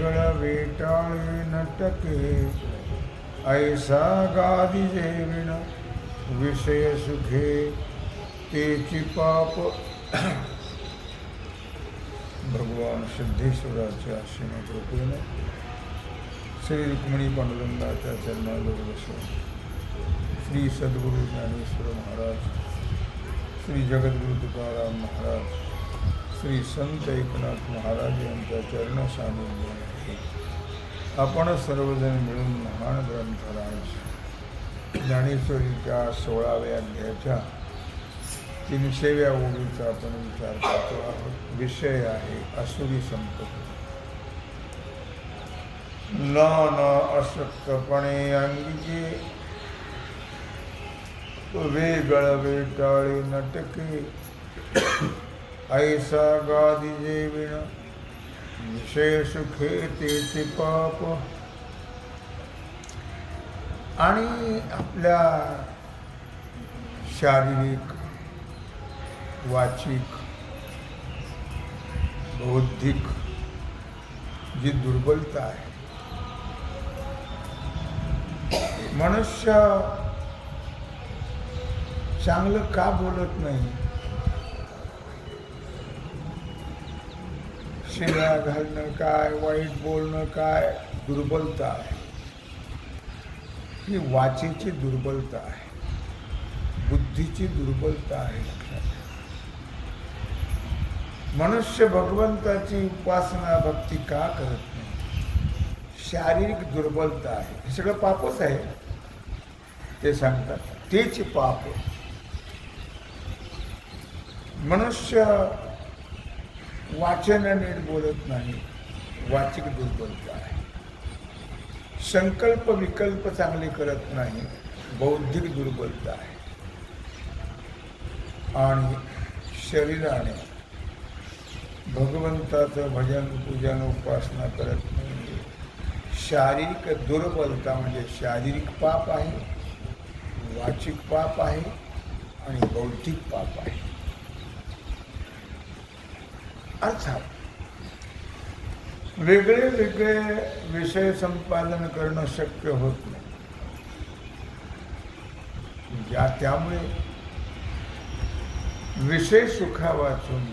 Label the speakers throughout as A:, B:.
A: वेगळ वेटाळे नटके ऐसा गादी जेविण विषय सुखे तेची पाप. भगवान सिद्धेश्वराच्या आश्रम कृपेने श्री रुक्मिणी पांडुरंगाच्या चरणावर बसून श्री सद्गुरू ज्ञानेश्वर महाराज श्री जगद्गुरु तुकाराम महाराज श्री संत एकनाथ महाराज यांच्या चरण सानिध्यामध्ये आपण सर्वजण मिळून महान ग्रंथराज ज्ञानेश्वरीच्या सोळाव्या अध्यायाच्या तीनशेव्या ओळीचा आपण विचार करतो. आहोत विषय आहे असुरी संपत्ती. न न अशक्तपणे अंगी वेगळ वेटाळी नटके. ऐसा गादी जेविण विशेष सुखे तेचे पाप. आणि आपल्या शारीरिक वाचिक बौद्धिक जी दुर्बलता आहे मनुष्य चांगलं का बोलत नाही? शिव्या घालणं काय वाईट बोलणं काय दुर्बलता आहे. ही वाचेची दुर्बलता आहे. बुद्धीची दुर्बलता आहे मनुष्य भगवंताची उपासना भक्ती का करत नाही? शारीरिक दुर्बलता आहे. हे सगळं पापच आहे. ते सांगतात. तेच पाप मनुष्य वाचन नीट बोलत नाही. वाचिक दुर्बलता आहे. संकल्प विकल्प चांगले करत नाही बौद्धिक दुर्बलता आहे. आणि शरीराने भगवंताचं भजन पूजन उपासना करत नाही शारीरिक दुर्बलता म्हणजे शारीरिक पाप आहे वाचिक पाप आहे आणि बौद्धिक पाप आहे. अर्थात वेगळे वेगळे विषय संपादन करणं शक्य होत नाही. ज्या त्यामुळे विषय सुखा वाचून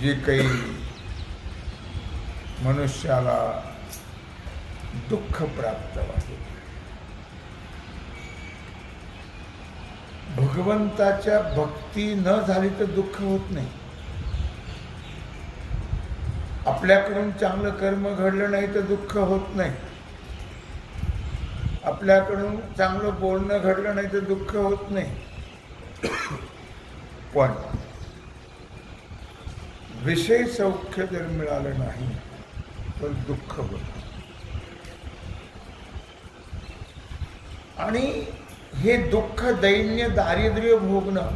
A: जे काही मनुष्याला दुःख प्राप्त होते भगवंताच्या भक्ती न झाली तर दुःख होत नाही. आपल्याकडून चांगलं कर्म घडलं नाही तर दुःख होत नाही. आपल्याकडून चांगलं बोलणं घडलं नाही तर दुःख होत नाही. पण विषय सौख्य जर मिळालं नाही तर दुःख होत आणि हे दुःख दैन्य दारिद्र्य भोगणं.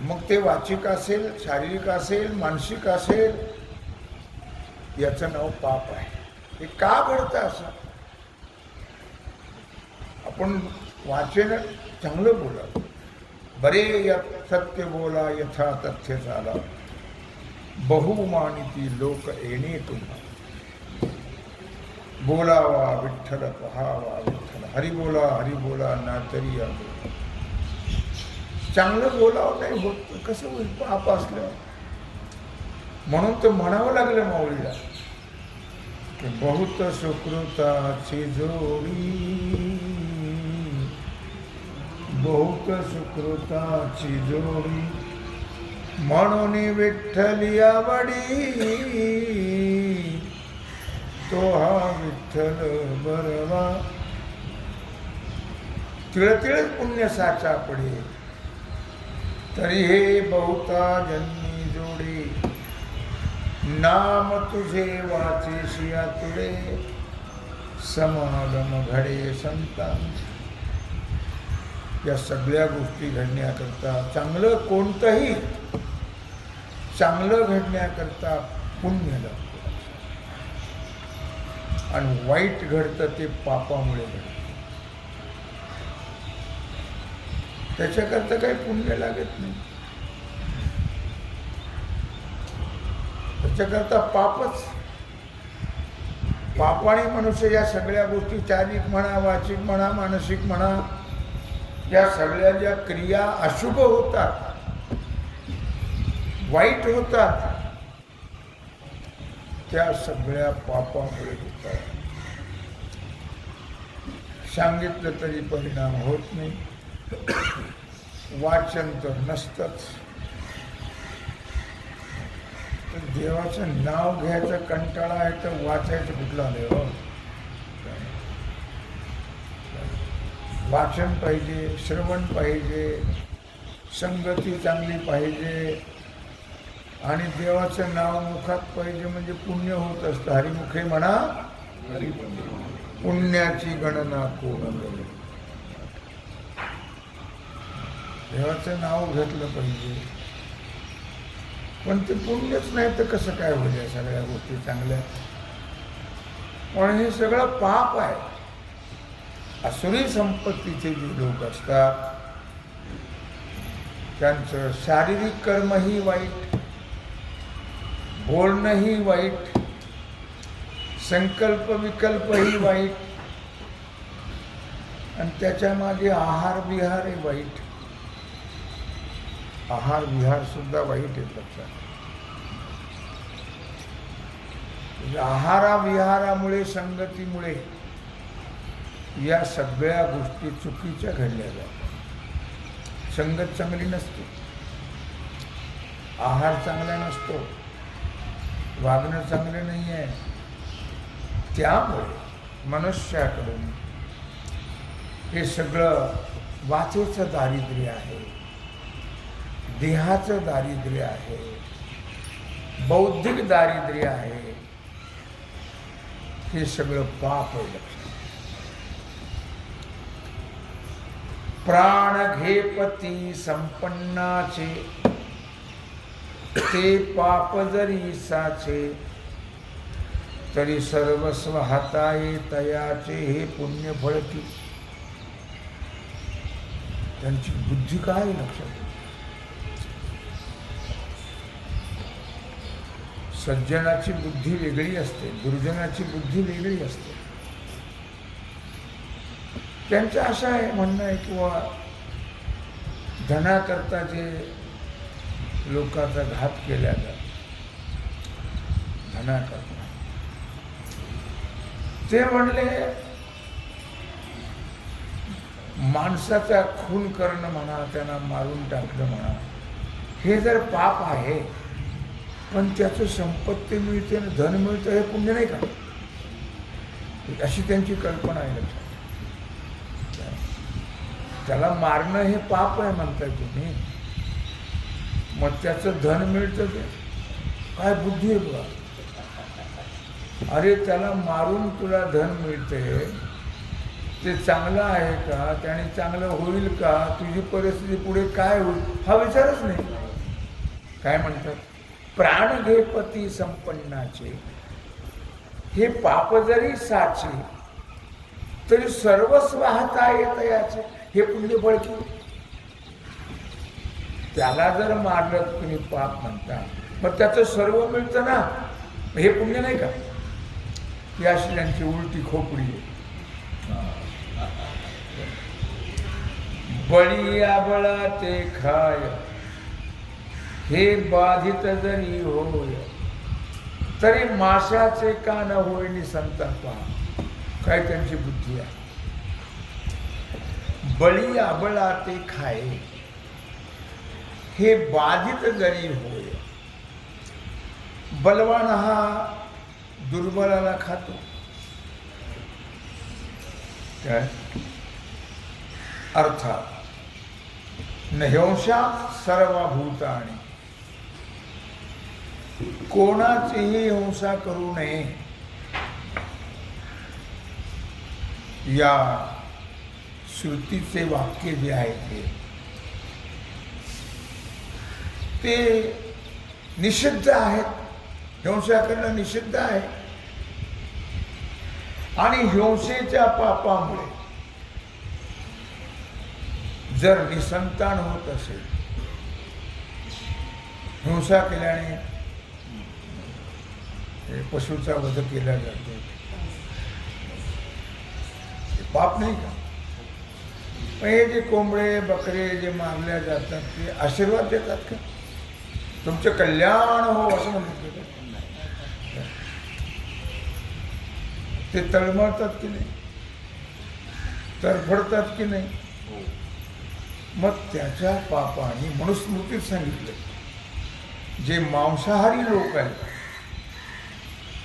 A: मग ते वाचिक असेल शारीरिक असेल मानसिक असेल याचं नाव पाप आहे. हे का घडतं असं? आपण वाचन चांगलं बोला बरे या सत्य बोला यथा तथ्य झाला. बहुमानिती लोक येणे तुम्हाला. बोलावा विठ्ठल पहावा विठ्ठल. हरी बोला हरी बोला ना तरी या बोला चांगलं बोलावं नाही होत कसं होईल? पाप असलं. म्हणून तर म्हणावं लागलं माऊलीला की बहुत सुकृताची जोडी. बहुत सुकृताची जोडी. म्हणून विठ्ठली आवडी तो हा विठ्ठल बरवा. तिळतिळच पुण्य साचा पडे. तरी हे बहुता जन्मी जोडे. नाम तुझे वाचे शिया तुळे समागम घडे संतान या सगळ्या गोष्टी घडण्याकरता चांगलं कोणतंही चांगलं घडण्याकरता पुण्य लागतं आणि वाईट घडतं ते पापामुळे घडतं. त्याच्याकरता काही पुण्य लागत नाही. त्याच्याकरता पापच. पापाने मनुष्य या सगळ्या गोष्टी शारीरिक म्हणा वाचिक म्हणा मानसिक म्हणा या सगळ्या ज्या क्रिया अशुभ होतात वाईट होतात त्या सगळ्या पापामुळे होतात. सांगितलं तरी परिणाम होत नाही. वाचन तर नसतंच. तर देवाचं नाव घ्यायचं कंटाळा आहे तर वाचायचं कुठलं आलंय हो? वाचन पाहिजे श्रवण पाहिजे संगती चांगली पाहिजे. आणि देवाचं नाव मुखात पाहिजे म्हणजे पुण्य होत असतं. हरिमुखे म्हणा पुण्याची गणना कोण करेल? देवाचं नाव घेतलं पाहिजे. पण ते पुण्यच नाही तर कसं काय होईल या सगळ्या गोष्टी चांगल्या? पण हे सगळं पाप आहे. असुरी संपत्तीचे जे लोक असतात त्यांचं शारीरिक कर्मही वाईट बोलणंही वाईट संकल्प विकल्पही वाईट. आणि त्याच्यामागे आहार विहारही वाईट. आहार विहार सुद्धा वाईट आहे लक्षात. म्हणजे आहारा विहारामुळे संगतीमुळे या सगळ्या गोष्टी चुकीच्या घडल्या जातात. संगत चांगली नसते. आहार चांगला नसतो. वागणं चांगलं नाही आहे त्यामुळे मनुष्याकडून हे सगळं वाचेचं दारिद्र्य आहे देहाचं दारिद्र्य आहे बौद्धिक दारिद्र्य आहे हे सगळं पाप आहे लक्षात. प्राण घेपती संपन्नाचे ते पाप जरी साचे तरी सर्वस्व हाताये तयाचे हे पुण्य फळती त्यांची बुद्धी काय लक्षात? सज्जनाची बुद्धी वेगळी असते दुर्जनाची बुद्धी वेगळी असते. त्यांचं असं आहे म्हणणं आहे किंवा धनाकरता जे लोकांचा घात केला जात धनाकरता. ते म्हणले माणसाचा खून करणं म्हणा त्यांना मारून टाकणं म्हणा हे जर पाप आहे पण त्याचं संपत्ती मिळते आणि धन मिळतं हे पुण्य नाही का? अशी त्यांची कल्पना आहे. लक्षात त्याला मारणं हे पाप आहे म्हणताय तुम्ही. मग त्याचं धन मिळतं ते. काय बुद्धी आहे बघा अरे त्याला मारून तुला धन मिळते. ते चांगलं आहे का? त्याने चांगलं होईल का? तुझी परिस्थिती पुढे काय होईल? हा विचारच नाही. काय म्हणतात? प्राण घे पती संपन्नाचे. हे पाप जरी साचे तरी सर्वस्व हाता येत याचे. हे पुण्य बळकी त्याला जर मारलं तुम्ही पाप म्हणता. मग त्याचं सर्व मिळतं ना? हे पुण्य नाही का? ती अशी त्यांची उलटी खोपडी आहे. बळी आबळा ते खाय हे बाधित जरी होय तरी माशाचे कान होईनी संतापा काय त्यांची बुद्धी आहे? बळी आबळा ते खाय हे बाधित जरी होय बलवान हा दुर्बलाला खातो. काय? अर्थात नहंशा सर्व आणि कोणाचीही हिंसा करू नये. या श्रुतीचे वाक्य जे आहे ते. ते निषिद्ध आहेत. हिंसा करणं निषिद्ध आहे. आणि हिंसेच्या पापामुळे जर निसंतान होत असेल हिंसा केल्याने हे पशुचा वध केला जातो. पाप नाही का? पण हे जे कोंबडे बकरे जे मारल्या जातात ते आशीर्वाद देतात का? तुमचं कल्याण हो असं म्हणतात ते तळमळतात की नाही? तरफडतात की नाही? मग त्याच्या पापाने मनुस्मृतीत सांगितलं. जे मांसाहारी लोक आहेत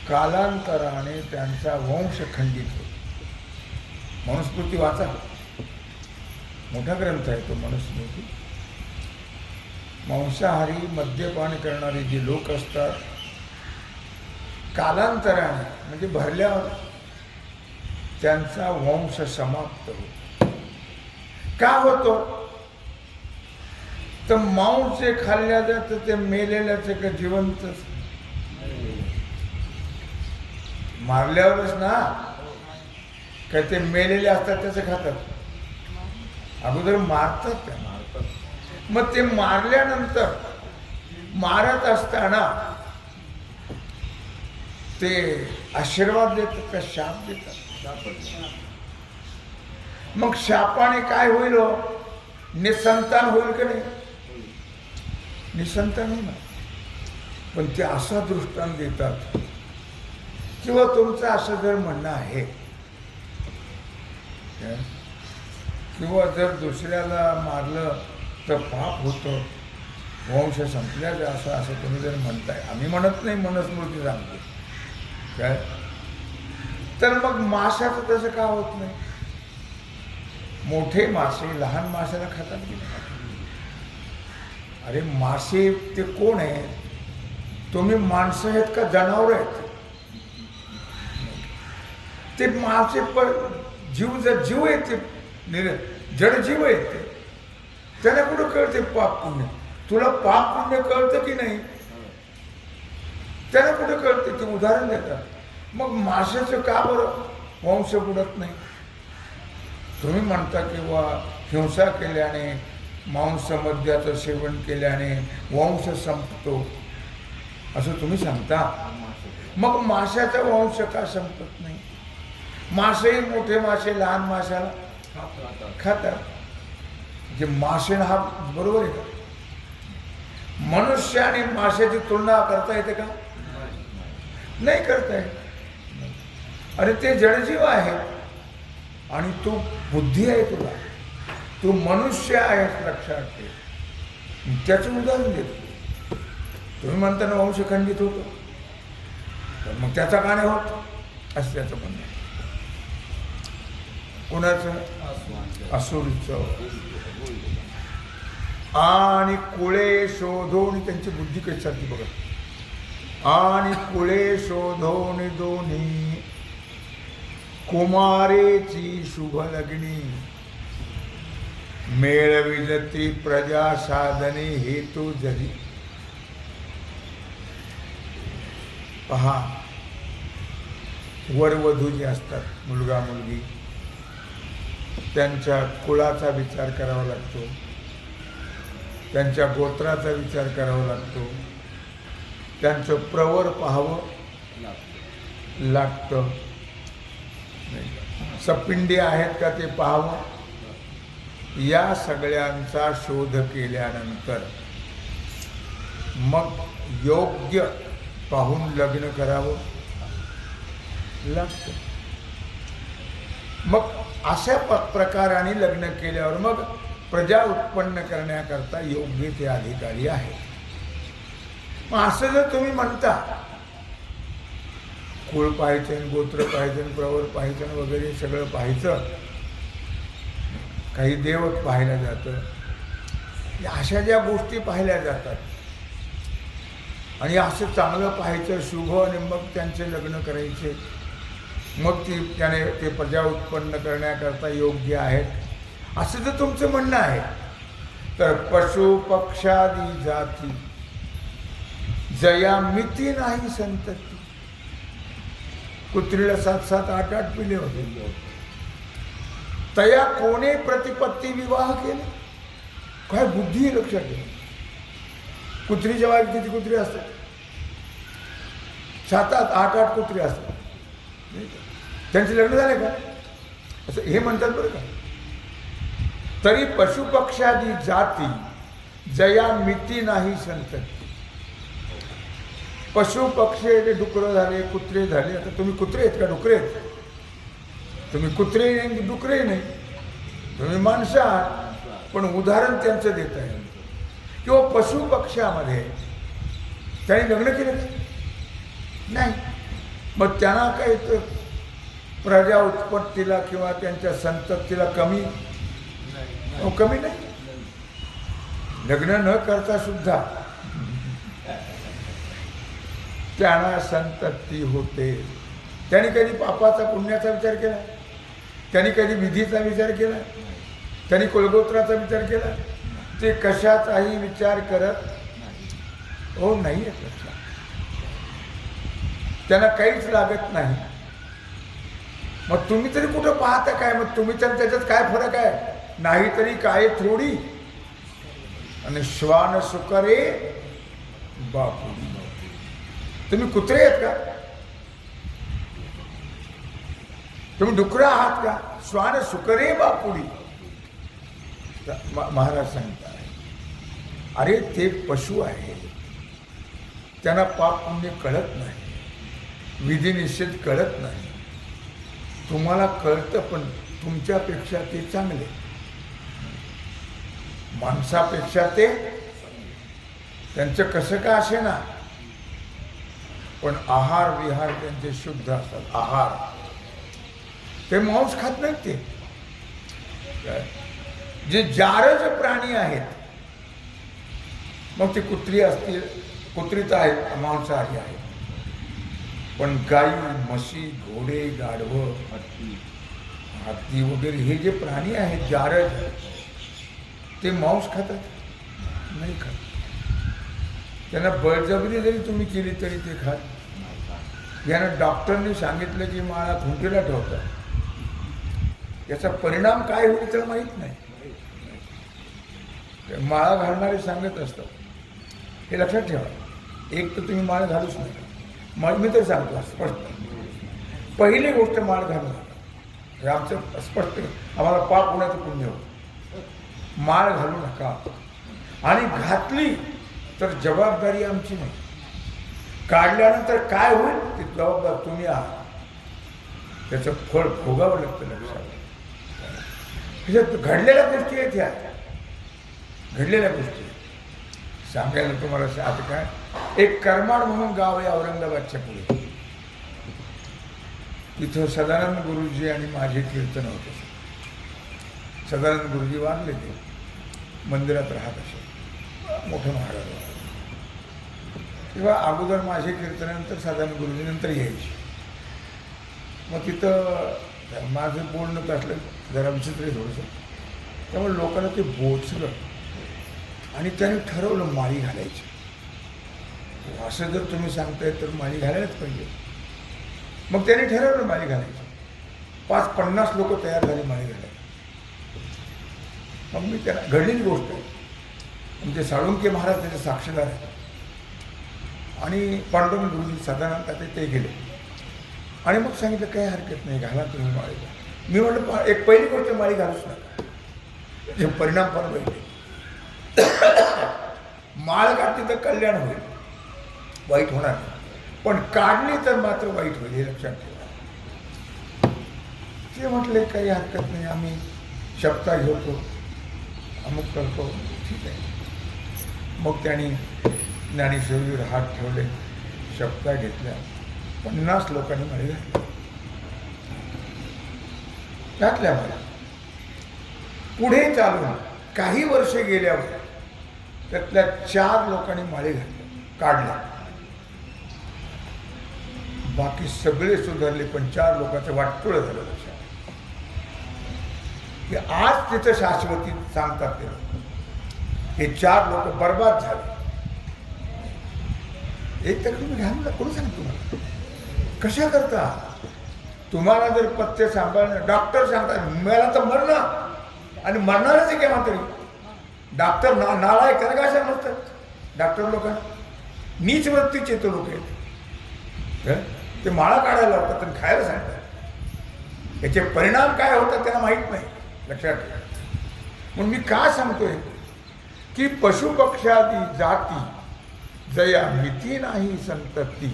A: कालांतराने त्यांचा वंश खंडित होतो. मनुस्मृती वाचा. मोठा ग्रंथ आहे तो मनुस्मृती. मांसाहारी मद्यपान करणारे जे लोक असतात कालांतराने म्हणजे भरल्यावर त्यांचा वंश समाप्त होतो. का होतो? तर मांस जे खाल्ल्या जातं ते मेलेल्याचं का जिवंतच? मारल्यावरच ना? काय ते मेलेले असतात त्याचं खातात? अगोदर मारतात त्या
B: मारतात.
A: मग ते मारल्यानंतर मारत असताना ते आशीर्वाद देतात का शाप देतात? मग शापाने काय होईल हो? निसंतान होईल का नाही? निसंतान होणार पण ते असा दृष्टांत देतात किंवा तुमचं असं जर म्हणणं आहे किंवा जर दुसऱ्याला मारलं तर पाप होतं वंश संपल्याचं असं असं तुम्ही जर म्हणताय. आम्ही म्हणत नाही मनस्मृती सांगतो. काय तर मग माशाचं तसं का होत नाही? मोठे मासे लहान माशाला खातात की अरे मासे ते कोण आहेत? तुम्ही माणसं आहेत का जनावर आहेत? ते मासे पण जीव जर जीव आहेत ते निर जड जीव आहेत ते त्याला कुठं कळते पाप पुण्य? तुला पाप पुण्य कळतं की नाही? त्याला कुठं कळते? ते उदाहरण देतात. मग माशाचं का बरं? वंश बुडत नाही. तुम्ही म्हणता किंवा हिंसा केल्याने मांस मद्याचं सेवन केल्याने वंश संपतो. असं तुम्ही सांगता? मग माशाचा वंश का संपत नाही? मासेही मोठे मासे लहान माशाला खातात. जे मासे हा बरोबर आहे का? मनुष्य आणि माशाची तुलना करता येते का? नाही करता येत. अरे ते जडजीव आहे आणि तू बुद्धी आहे तुला. तू मनुष्य आहेस लक्षात ठेव. त्याचं उदाहरण देतो. तुम्ही म्हणताना वंश खंडित होतो. तर मग त्याचा का नाही होत? असं त्याचं म्हणणं आहे. कोणाचं? असुरीचं. आणि कुळे शोधून त्यांची बुद्धी कशी सारखी बघा. आणि कुळे शोधून दोन्ही कुमारेची शुभ लग्नी. मेळविजती प्रजा साधने हेतू जरी. पहा वरवधू जे असतात मुलगा मुलगी. त्यांच्या कुळाचा विचार करावा लागतो. त्यांच्या गोत्राचा विचार करावा लागतो. त्यांचं प्रवर पाहावं लागतं. सपिंडी आहेत का ते पाहावं या सगळ्यांचा शोध केल्यानंतर मग योग्य पाहून लग्न करावं? लागतं. मग अशा प- प्रकाराने लग्न केल्यावर मग प्रजा उत्पन्न करण्याकरता योग्य ते अधिकारी आहेत. मग असं जर तुम्ही म्हणता कुळ पाहायचं गोत्र पाहायचं प्रवर पाहायचं वगैरे सगळं पाहायचं. काही देवत पाहायला जातं. या अशा ज्या गोष्टी पाहिल्या जातात. आणि असं चांगलं पाहायचं शुभ आणि मग त्यांचे लग्न करायचे. मग ती त्याने ते प्रजा उत्पन्न करण्याकरता योग्य आहेत. असं जर तुमचं म्हणणं आहे. तर पशु पक्षादी जाती. जया मिती नाही संतती. कुत्रीला सात सात आठ आठ पिले होते. तया कोणे प्रतिपत्ती विवाह केले? काय बुद्धी लक्षात घ्या. कुत्रीच्या जेव्हा किती कुत्री असतात सात आठ आठ आठ कुत्री असतात त्यांचे लग्न झाले का? असं हे म्हणतात बरं का? तरी पशुपक्षादी जाती जया मिती नाही संतती. पशु पक्षी डुकरं झाले कुत्रे झाले आता तुम्ही कुत्रे आहेत का डुकरे आहेत? तुम्ही कुत्रे नाही डुकरे नाही. तुम्ही माणसं आहात पण उदाहरण त्यांचं देत आहे. किंवा पशु पक्ष्यामध्ये त्यांनी लग्न केलं? नाही. मग त्यांना काही तर प्रजा उत्पत्तीला किंवा त्यांच्या संततीला कमी? अहो, कमी नाही? लग्न न करता सुद्धा त्यांना संतती होते. त्यांनी कधी पापाचा पुण्याचा विचार केला? त्यांनी कधी विधीचा विचार केला? त्यांनी कुलगोत्राचा विचार केला? ते कशाचाही विचार करत हो नाही आहेत लक्षात त्यांना काहीच लागत नाही. मग तुम्ही तरी कुठं पाहता काय? मग तुम्ही तर त्याच्यात काय फरक आहे? नाही तरी काय थोडी? आणि श्वान सुकरे बापू तुम्ही कुत्रे आहेत का? तुम्ही डुकरं आहात का? श्वान सुकरे बापुडी. महाराज सांगतात अरे ते पशु आहे. त्यांना पाप पुण्य कळत नाही. विधी निषेध कळत नाही. तुम्हाला कळतं पण तुमच्यापेक्षा ते चांगले. माणसापेक्षा ते त्यांचं कसं का असे ना? पण आहार विहार त्यांचे शुद्ध असतात. आहार. ते मांस खात नाहीत ते. काय? जे जारज प्राणी आहेत मग ते कुत्री असतील कुत्रीच आहेत मांसाहारी आहेत. पण गाई म्हशी घोडे गाढवं हत्ती वगैरे हे जे प्राणी आहेत जारज ते मांस खातात नाही खात. त्यांना बळजबरी जरी तुम्ही केली तरी ते खात. यानं डॉक्टरने सांगितलं की मला थुंकीला ठेवतात याचा परिणाम काय होईल तर माहीत नाही. माळा घालणारे सांगत असतात. हे लक्षात ठेवा. एक तर तुम्ही माळ घालूच नका. मग मी तर सांगतो स्पष्ट पहिली गोष्ट माळ घालू हे आमचं स्पष्ट आम्हाला पाप होण्याचं पुण्य होतं. माळ घालू नका. आणि घातली तर जबाबदारी आमची नाही. काढल्यानंतर काय होईल? ते जबाबदार तुम्ही आहात. त्याचं फळ भोगावं लागतं लक्षात. त्याच्यात घडलेल्या गोष्टी आहेत ह्या. घडलेल्या गोष्टी सांगायला तुम्हाला आता काय? एक करमाड म्हणून गाव आहे औरंगाबादच्या पुढे. तिथं सदानंद गुरुजी आणि माझे कीर्तन होते सदानंद गुरुजी वारले ते मंदिरात राहत असे मोठं महाराज किंवा अगोदर माझे कीर्तनानंतर साधारण गुरुजीनंतर यायची. मग तिथं माझं बोलणं कसलं जरा विचित्र थोडंसं. त्यामुळे लोकांना ते बोचलं. आणि त्याने ठरवलं माळी घालायची. असं जर तुम्ही सांगताय तर माळी घालायलाच पाहिजे. मग त्याने ठरवलं माळी घालायची. पाच पन्नास लोक तयार झाले माळी घालायला. मग मी त्याला घडलेली गोष्ट आहे. म्हणजे साळुंके महाराज त्याचे साक्षीदार आहेत. आणि पांडुरंग गुरुजी साधारणतः ते, ते गेले. आणि मग सांगितलं काही हरकत नाही घाला तुम्ही माळी मी म्हटलं एक पहिली गोष्ट माळी घालूच नका. परिणाम फार वाईट माळ काढली तर कल्याण होईल. वाईट होणार नाही. पण काढली तर मात्र वाईट होईल हे लक्षात ठेवा. ते म्हटले काही हरकत नाही आम्ही शब्दा घेतो अमुक करतो ठीक आहे. मग त्यांनी ज्ञानेश्वरीवर हात ठेवले शब्दा घेतल्या. पन्नास लोकांनी माळी घातली. घातल्या मला पुढे चालून काही वर्ष गेल्यावर त्यातल्या चार लोकांनी माळी घातल्या काढल्या. बाकी सगळे सुधारले पण चार लोकांचं वाटतोळ झालं लक्षात. की आज तिथं शाश्वती सांगतात ते हे चार लोक बर्बाद झाले. एक तर तुम्ही घ्या ना कोणी सांगतो तुम्हाला कशा करता? तुम्हाला जर पथ्य सांभाळणं डॉक्टर सांगतात मला तर मरणं. आणि मरणारच आहे केव्हा तरी. डॉक्टर ना नालाय करा का समजतात डॉक्टर लोकांना नीच वृत्तीचे तो लोक आहेत. ते माळा काढायला लावतात आणि खायला सांगतात. याचे परिणाम काय होतात त्यांना माहीत नाही. लक्षात ठेवा. म्हणून मी का सांगतोय? की पशुपक्षादी जाती जया मिती नाही संतती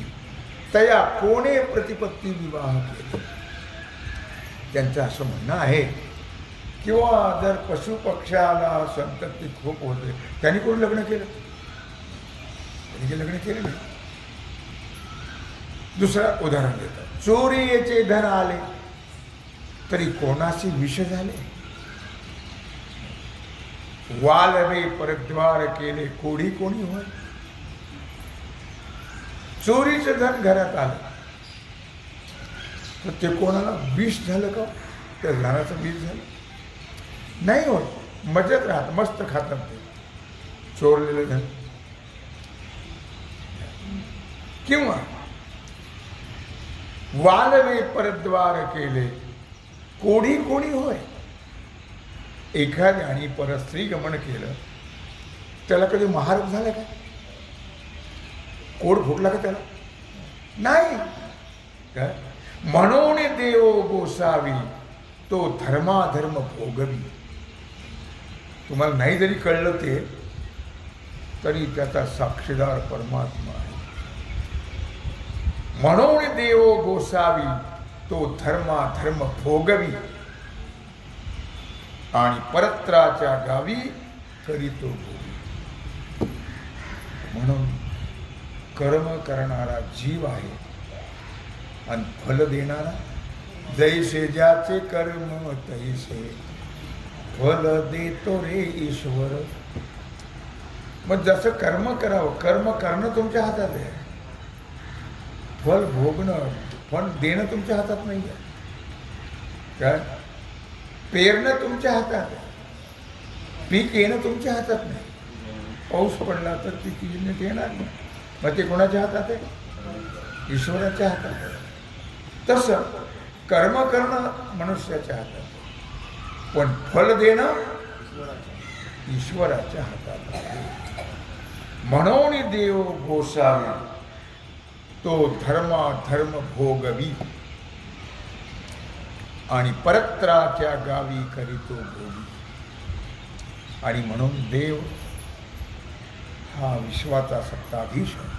A: तया कोणे प्रतिपत्ती विवाह केली? त्यांचं असं म्हणणं आहे किंवा जर पशुपक्षाला संतती खूप होते त्यांनी कोण लग्न केलं? त्यांनी काही लग्न केलं नाही. दुसरं उदाहरण देतात चोरीचे धन आले तरी कोणाशी विष झाले? वालवे परद्वार केले कोढी कोणी होय? चोरीचं धन घरात आलं तर ते कोणाला विष झालं का? त्या धनाचं विष झालं. नाही होत. मजेत राहत मस्त खातात ते. चोरलेलं धन किंवा वालवे परद्वार केले. कोणी कोणी होय? एखाद्याने परस्त्री गमन केलं. त्याला कधी महारोग झाला का? कोड भोगला का त्याला? नाही. काय? म्हणून देव गोसावी तो धर्माधर्म भोगवी. तुम्हाला नाही जरी कळलं ते तरी त्याचा साक्षीदार परमात्मा आहे. म्हणून देव गोसावी तो धर्माधर्म भोगवी. आणि परत्राच्या गावी करीतो भोगी म्हणून कर्म करणारा जीव आहे. आणि फल देणारा जैसे ज्याचे कर्म तैसे फल देतो रे ईश्वर. मग जसं कर्म करावं कर्म करणं तुमच्या हातात आहे. फल भोगणं फल देणं तुमच्या हातात नाही आहे काय पेरणं तुमच्या हातात आहे. पीक येणं तुमच्या हातात नाही. पाऊस पडला तर ती येणं येणार नाही. मग ते कोणाच्या हातात आहे? ईश्वराच्या हातात आहे. तसं कर्म करणं मनुष्याच्या हातात आहे. पण फल देणं ईश्वराच्या हातात आहे. म्हणून देव गोसावी तो धर्मा धर्म भोगवी. आणि परत्राच्या गावी करीतो भोगी. आणि म्हणून देव हा विश्वाचा सत्ताधीश आहे.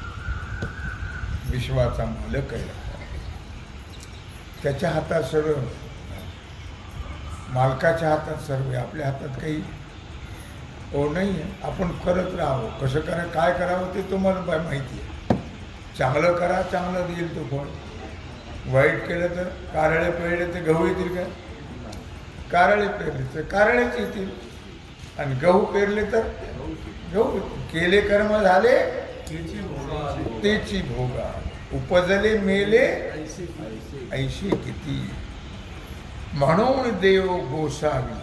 A: विश्वाचा मालक आहे. त्याच्या हातात सर्व मालकाच्या हातात सर्व आहे. आपल्या हातात काही हो नाही आपण करत राहावं. कसं करा काय करावं ते तुम्हाला बाय माहिती आहे. चांगलं करा चांगलं देईल तो फळ. वाईट केलं तर कारळे पेरले तर गहू येतील का? कारळे पेरले तर कारळेच येतील. आणि गहू पेरले तर गहू केले कर्म झाले
B: भोगा
A: तेची भोगा. उपजले मेले
B: ऐशी
A: किती. म्हणून देव गोसावी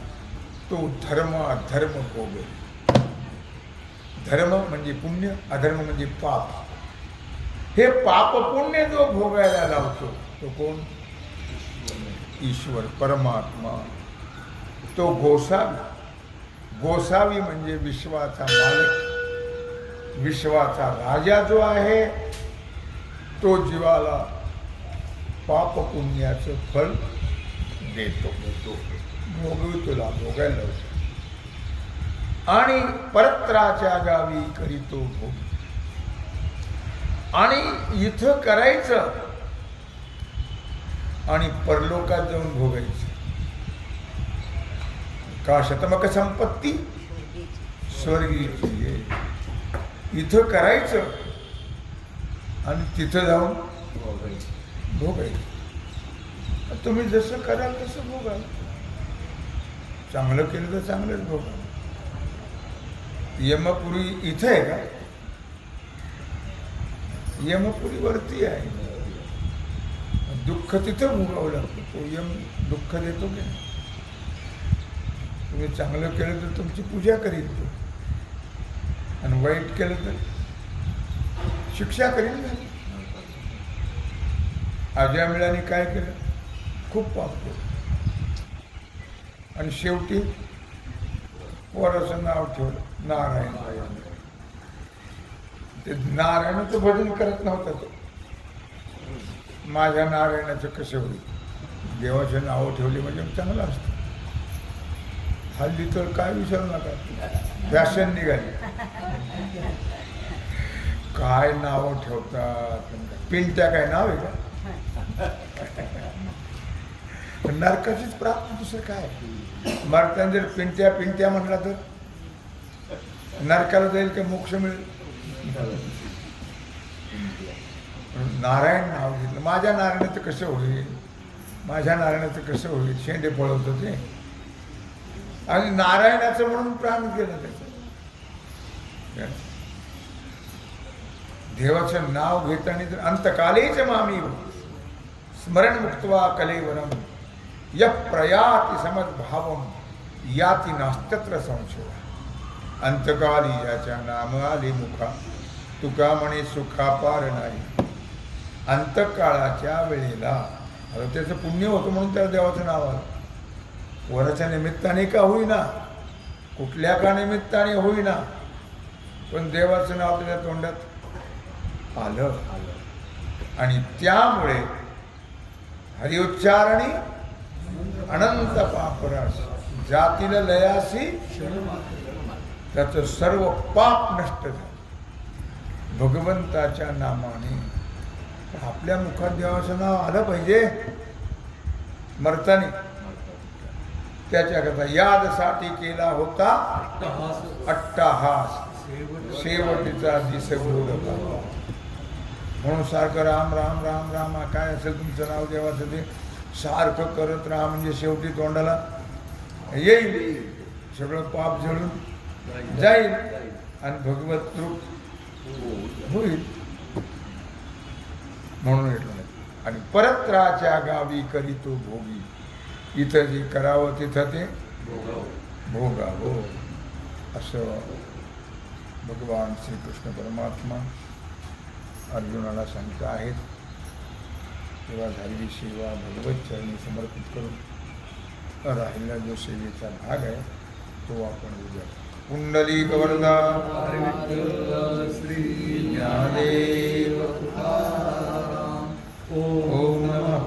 A: तो धर्म अधर्म भोगे. धर्म म्हणजे पुण्य अधर्म म्हणजे पाप. हे पाप पुण्य जो भोगायला लावतो तो कोण? ईश्वर परमात्मा. तो गोसावी. गोसावी म्हणजे विश्वाचा मालक. विश्वाचा राजा जो आहे तो जीवाला पाप पुण्याचं फल देतो भोगवितोला भोगायला आणि परत्राच्या गावी करीतो भोग. आणि इथं करायचं आणि परलोकात जाऊन भोगायचं. का शतमक संपत्ती? स्वर्गीची इथं करायचं. आणि तिथं जाऊन भोगायचं. तुम्ही जसं कराल तसं भोगाल. चांगलं केलं तर चांगलंच भोगाल. यमपुरी इथं आहे का? यमपुरी वरती आहे. दुःख तिथं भोगावं लागतं. तो यम दुःख देतो की नाही? तुम्ही चांगलं केलं तर तुमची पूजा करील तो. आणि वाईट केलं तर शिक्षा करील ना अजामिळाने काय केलं? खूप पाप केलं. आणि शेवटी पोराचं नाव ठेवलं नारायण. ते नारायणाचं भजन करत नव्हता तो. माझ्या नारायणाचं कसं होईल? देवाचे नावं ठेवली म्हणजे चांगलं असतं. हल्ली तर काय विचारू नका. फॅशन निघाली. काय नावं ठेवतात? पिंट्या काय नाव आहे का? नरकाचीच प्राप्त दुसरं काय? मरताना जर पिंट्या पिंट्या म्हटला तर? नरकाला जाईल का मोक्ष मिळेल? नारायण नाव घेतलं. माझ्या नारायणाचं कसं होईल? माझ्या नारायणाचं कसं होईल? शेंडे पळवतं ते. आणि नारायणाचं म्हणून प्राण गेलं त्याचं. देवाचं नाव घेताना तर अंतकालेच मामी हो. स्मरण मुक्तवा कलेवरम. य प्रयाती समद्भावम याती नास्तत्र संशय. अंतकाली याच्या नाम आले मुखा. तुका म्हणे सुखापार नाही. अंतकाळाच्या वेळेला. त्याचं पुण्य होतं म्हणून त्याला देवाचं नाव आलं. वराच्या निमित्ताने का होईना? कुठल्या का निमित्ताने होईना? पण देवाचं नाव त्याच्या तोंडात आलं. आलं आणि त्यामुळे हरिउच्चारणी अनंत पापरास जातीला लयासी त्याचं सर्व पाप नष्ट झालं. भगवंताच्या नामाने आपल्या मुखात देवाचं नाव आलं पाहिजे. मरतानी त्याच्याकरता यादसाठी केला होता अट्टाहास. शेवटीचा दिस म्हणून सारखं राम राम राम राम हा काय असेल तुमचं नाव देवाचं ते सारखं करत राहा म्हणजे शेवटी तोंडाला येईल. सगळं पाप झळून जाईल आणि भगवत तृप्त होईल. म्हणून म्हटलं आणि परत्राच्या गावी करीतो भोगी. इथं जे करावं तिथं ते भोगावं. असं भगवान श्रीकृष्ण परमात्मा अर्जुनाला सांगत आहेत. तेव्हा झालेली सेवा भगवत चरणी समर्पित करून राहिलेला जो सेवेचा भाग आहे तो आपण उद्या कुंडली गवर्धा
B: श्री
A: ज्ञानदेव ओम नमः.